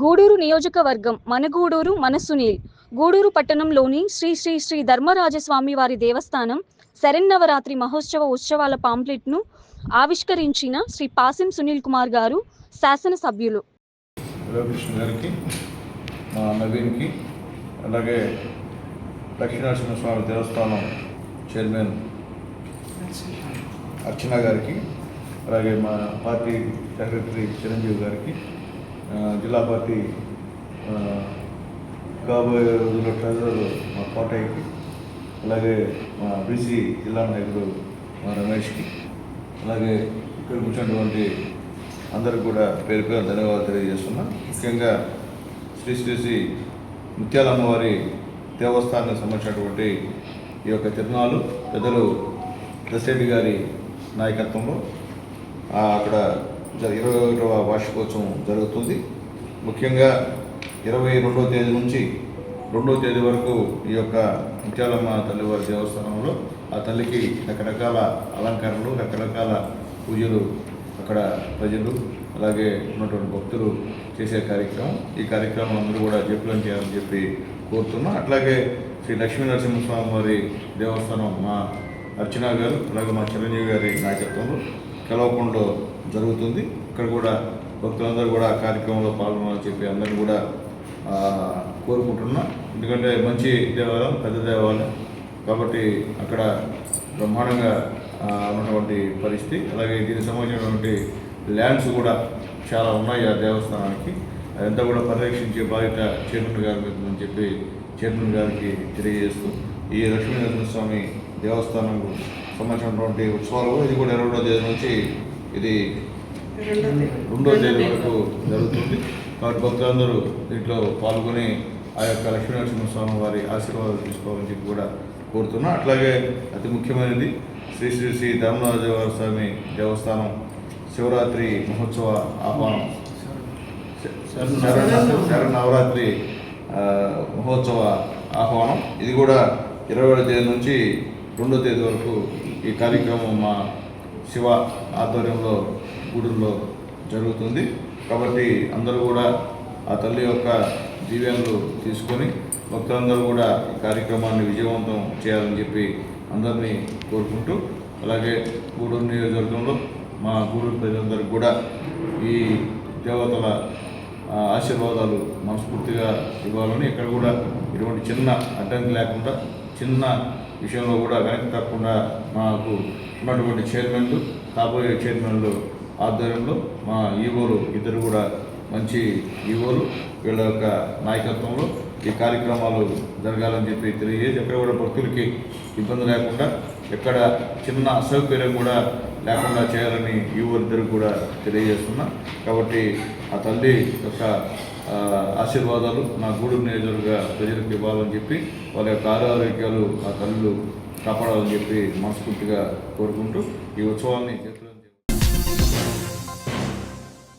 గూడూరు నియోజకవర్గం మనగూడూరు మనసునీల్ గూడూరు పట్టణంలోని శ్రీ శ్రీ శ్రీ ధర్మరాజస్వామి వారి దేవస్థానం శరన్నవరాత్రి మహోత్సవ ఉత్సవాల పాంప్లెట్ను ఆవిష్కరించిన శ్రీ పాసిం సునీల్ కుమార్ గారు శాసనసభ్యులు. రవికృష్ణ గారికి మా నవీన్కి అలాగే స్వామి దేవస్థానం చైర్మన్ అర్చన గారికి అలాగే మా పార్టీ సెక్రటరీ చిరంజీవి గారికి జిల్లా పార్టీ కాబోయే రోజుల్లో ట్రెజరర్ మా కోటయ్యకి అలాగే మా బీసీ జిల్లా నాయకుడు మా రమేష్కి అలాగే ఇక్కడ కూర్చున్నటువంటి అందరికి కూడా పేరు పేరు ధన్యవాదాలు తెలియజేస్తున్నా. ముఖ్యంగా శ్రీ శ్రీ శ్రీ ముత్యాలమ్మవారి దేవస్థానానికి సంబంధించినటువంటి ఈ యొక్క తిరునాళ్ళు పెద్దలు దశరెడ్డి గారి నాయకత్వంలో అక్కడ ఇరవై ఒకటవ వార్షికోత్సవం జరుగుతుంది. ముఖ్యంగా ఇరవై రెండవ తేదీ నుంచి రెండవ తేదీ వరకు ఈ యొక్క ముత్యాలమ్మ తల్లివారి దేవస్థానంలో ఆ తల్లికి రకరకాల అలంకరణలు రకరకాల పూజలు అక్కడ ప్రజలు అలాగే ఉన్నటువంటి భక్తులు చేసే కార్యక్రమం. ఈ కార్యక్రమం అందరూ కూడా జయప్రదం చేయాలని చెప్పి కోరుతున్నాం. అట్లాగే శ్రీ లక్ష్మీ నరసింహస్వామి వారి దేవస్థానం మా అర్చన గారు అలాగే మా చిరంజీవి గారి నాయకత్వంలో కలవకుండా జరుగుతుంది. ఇక్కడ కూడా భక్తులందరూ కూడా ఆ కార్యక్రమంలో పాల్గొనాలని చెప్పి అందరూ కూడా ఆ, కోరుకుంటున్నాం. ఎందుకంటే మంచి దేవాలయం పెద్ద దేవాలయం. కాబట్టి అక్కడ బ్రహ్మాండంగా ఉన్నటువంటి పరిస్థితి. అలాగే దీనికి సంబంధించినటువంటి ల్యాండ్స్ కూడా చాలా ఉన్నాయి ఆ దేవస్థానానికి. అదంతా కూడా పరిరక్షించే బాధ్యత చైర్మన్ గారి మీద అని చెప్పి చైర్మన్ గారికి తెలియజేస్తూ ఈ లక్ష్మీనరసింహస్వామి దేవస్థానం సంబంధించినటువంటి ఉత్సవాలు ఇది కూడా ఇరవై రెండో తేదీ నుంచి ఇది రెండో తేదీ. వరకు జరుగుతుంది. కాబట్టి భక్తులందరూ దీంట్లో పాల్గొని ఆ యొక్క లక్ష్మీనరసింహస్వామి వారి ఆశీర్వాదాలు తీసుకోవాలని చెప్పి కూడా కోరుతున్నా. అట్లాగే అతి ముఖ్యమైనది శ్రీ శ్రీ శ్రీ ధర్మరాజవారి స్వామి దేవస్థానం శివరాత్రి మహోత్సవ ఆహ్వానం. శరణ నవరాత్రి మహోత్సవ ఆహ్వానం. ఇది కూడా ఇరవై ఏడవ తేదీ నుంచి రెండో తేదీ వరకు ఈ కార్యక్రమం మా శివ ఆధ్వర్యంలో గూడూరులో జరుగుతుంది. కాబట్టి అందరూ కూడా ఆ తల్లి యొక్క దీవెనలు తీసుకొని భక్తులందరూ కూడా ఈ కార్యక్రమాన్ని విజయవంతం చేయాలని చెప్పి అందరినీ కోరుకుంటూ అలాగే గూడూరు నియోజకవర్గంలో మా గూడూరు ప్రజలందరికీ కూడా ఈ దేవతల ఆశీర్వాదాలు మనస్ఫూర్తిగా ఇవ్వాలని ఇక్కడ కూడా ఇటువంటి చిన్న అడ్డంకి లేకుండా చిన్న విషయంలో కూడా వెనక్కి తప్పకుండా మాకు ఉన్నటువంటి చైర్మన్లు కాబోయే చైర్మన్లు ఆధ్వర్యంలో మా ఈవోలు ఇద్దరు కూడా మంచి ఈవోలు. వీళ్ళ యొక్క నాయకత్వంలో ఈ కార్యక్రమాలు జరగాలని చెప్పి తెలియజేసి ఎక్కడ కూడా భక్తులకి ఇబ్బంది లేకుండా ఎక్కడ చిన్న అసౌకర్యం కూడా లేకుండా చేయాలని యువరిద్దరు కూడా తెలియజేస్తున్నా. కాబట్టి ఆ తల్లి యొక్క ఆశీర్వాదాలు నా గూడూరు నియోజకవర్గ ప్రజలకు ఇవ్వాలని చెప్పి వాళ్ళ యొక్క ఆరోగ్యాలు ఆ తల్లులు కాపాడాలని చెప్పి మనస్ఫూర్తిగా కోరుకుంటూ ఈ ఉత్సవాన్ని